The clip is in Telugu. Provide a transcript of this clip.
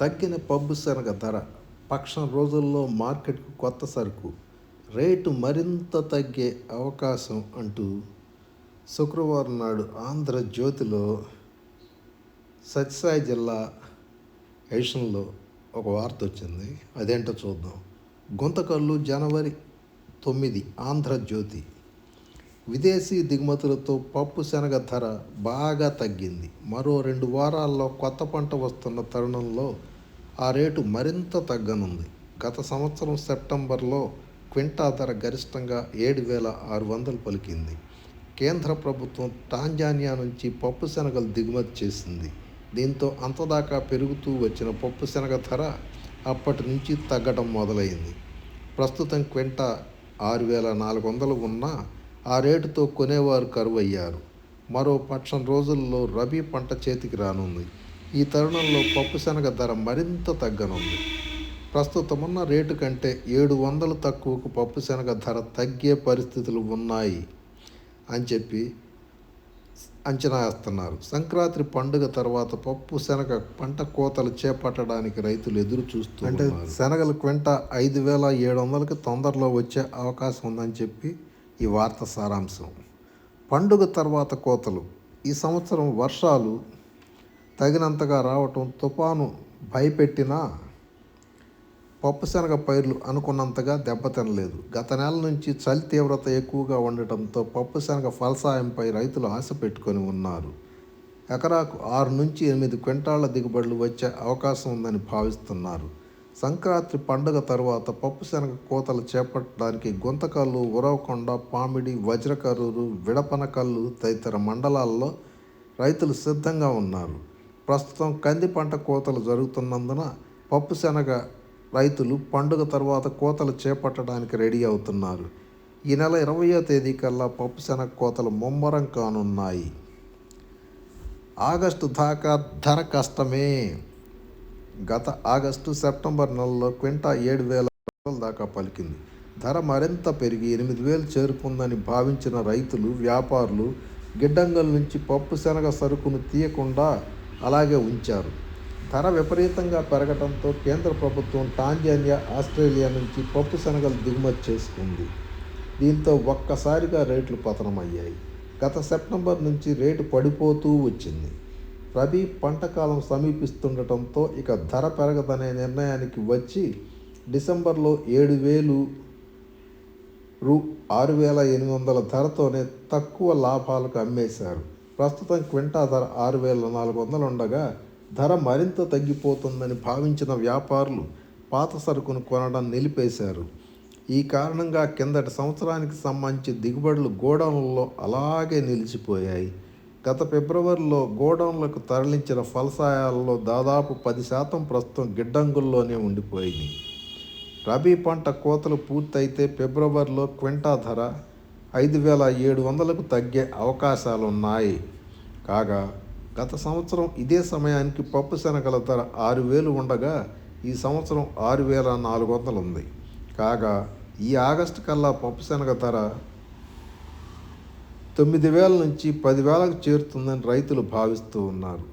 తగ్గిన పబ్బు శనగ ధర పక్షం రోజుల్లో మార్కెట్కు కొత్త సరుకు రేటు మరింత తగ్గే అవకాశం అంటూ శుక్రవారం నాడు ఆంధ్రజ్యోతిలో సత్యసాయి జిల్లా ఎడిషన్లో ఒక వార్త వచ్చింది. అదేంటో చూద్దాం. గుంతకల్లు జనవరి తొమ్మిది ఆంధ్రజ్యోతి విదేశీ దిగుమతులతో పప్పు శనగ ధర బాగా తగ్గింది. మరో రెండు వారాల్లో కొత్త పంట వస్తున్న తరుణంలో ఆ రేటు మరింత తగ్గనుంది. గత సంవత్సరం సెప్టెంబర్లో క్వింటా ధర గరిష్టంగా ఏడు వేల ఆరు వందలు పలికింది. కేంద్ర ప్రభుత్వం టాంజానియా నుంచి పప్పు శనగలు దిగుమతి చేసింది. దీంతో అంతదాకా పెరుగుతూ వచ్చిన పప్పు శనగ ధర అప్పటి నుంచి తగ్గడం మొదలైంది. ప్రస్తుతం క్వింటా ఆరు వేల నాలుగు వందలు ఉన్నా ఆ రేటుతో కొనేవారు కరువయ్యారు. మరో పక్షం రోజుల్లో రబీ పంట చేతికి రానుంది. ఈ తరుణంలో పప్పు శనగ ధర మరింత తగ్గనుంది. ప్రస్తుతమున్న రేటు కంటే ఏడు వందలు తక్కువకు పప్పు శనగ ధర తగ్గే పరిస్థితులు ఉన్నాయి అని చెప్పి అంచనా వేస్తున్నారు. సంక్రాంతి పండుగ తర్వాత పప్పు శనగ పంట కోతలు చేపట్టడానికి రైతులు ఎదురు చూస్తూ అంటే శనగలు క్వింట ఐదు వేల ఏడు వందలకి తొందరలో వచ్చే అవకాశం ఉందని చెప్పి ఈ వార్త సారాంశం. పండుగ తర్వాత కోతలు. ఈ సంవత్సరం వర్షాలు తగినంతగా రావటం తుఫాను భయపెట్టినా పప్పుశనగ పైర్లు అనుకున్నంతగా దెబ్బతినలేదు గత నెల నుంచి చలి తీవ్రత ఎక్కువగా ఉండటంతో పప్పుశనగ ఫలసాయంపై రైతులు ఆశ పెట్టుకొని ఉన్నారు. ఎకరాకు ఆరు నుంచి ఎనిమిది క్వింటాళ్ళ దిగుబడులు వచ్చే అవకాశం ఉందని భావిస్తున్నారు. సంక్రాంతి పండుగ తర్వాత పప్పు శనగ కోతలు చేపట్టడానికి గుంతకల్లు ఉరవకొండ పామిడి వజ్రకరూరు విడపనకల్లు తదితర మండలాల్లో రైతులు సిద్ధంగా ఉన్నారు. ప్రస్తుతం కంది పంట కోతలు జరుగుతున్నందున పప్పు శనగ రైతులు పండుగ తర్వాత కోతలు చేపట్టడానికి రెడీ అవుతున్నారు. ఈ నెల ఇరవయో తేదీ కల్లా పప్పు శనగ కోతలు ముమ్మరం కానున్నాయి. ఆగస్టు దాకా ధర కష్టమే. గత ఆగస్టు సెప్టెంబర్ నెలలో క్వింటా ఏడు వేల రూపాయల దాకా పలికింది. ధర మరింత పెరిగి ఎనిమిది వేలు చేరుకుందని భావించిన రైతులు వ్యాపారులు గిడ్డంగుల నుంచి పప్పు శనగ సరుకును తీయకుండా అలాగే ఉంచారు. ధర విపరీతంగా పెరగడంతో కేంద్ర ప్రభుత్వం టాంజానియా ఆస్ట్రేలియా నుంచి పప్పు శనగలు దిగుమతి చేసుకుంది. దీంతో ఒక్కసారిగా రేట్లు పతనమయ్యాయి. గత సెప్టెంబర్ నుంచి రేటు పడిపోతూ వచ్చింది. రబీ పంట కాలం సమీపిస్తుండటంతో ఇక ధర పెరగదనే నిర్ణయానికి వచ్చి డిసెంబర్లో ఏడు వేలు రూ ఆరు వేల ఎనిమిది వందల ధరతోనే తక్కువ లాభాలకు అమ్మేశారు. ప్రస్తుతం క్వింటా ధర ఆరు వేల నాలుగు వందలు ఉండగా ధర మరింత తగ్గిపోతుందని భావించిన వ్యాపారులు పాత సరుకును కొనడం నిలిపేశారు. ఈ కారణంగా కిందటి సంవత్సరానికి సంబంధించి దిగుబడులు గోడౌన్లలో అలాగే నిలిచిపోయాయి. గత ఫిబ్రవరిలో గోడౌన్లకు తరలించిన ఫలసాయాలలో దాదాపు పది శాతం ప్రస్తుతం గిడ్డంగుల్లోనే ఉండిపోయింది. రబీ పంట కోతలు పూర్తయితే ఫిబ్రవరిలో క్వింటా ధర ఐదు వేల ఏడు వందలకు తగ్గే అవకాశాలున్నాయి. కాగా గత సంవత్సరం ఇదే సమయానికి పప్పు శనగల ధర ఆరు వేలు ఉండగా ఈ సంవత్సరం ఆరు వేల నాలుగు వందలు ఉంది. కాగా ఈ ఆగస్టు కల్లా పప్పు శనగ ధర తొమ్మిది వేల నుంచి పదివేలకు చేరుతుందని రైతులు భావిస్తూ ఉన్నారు.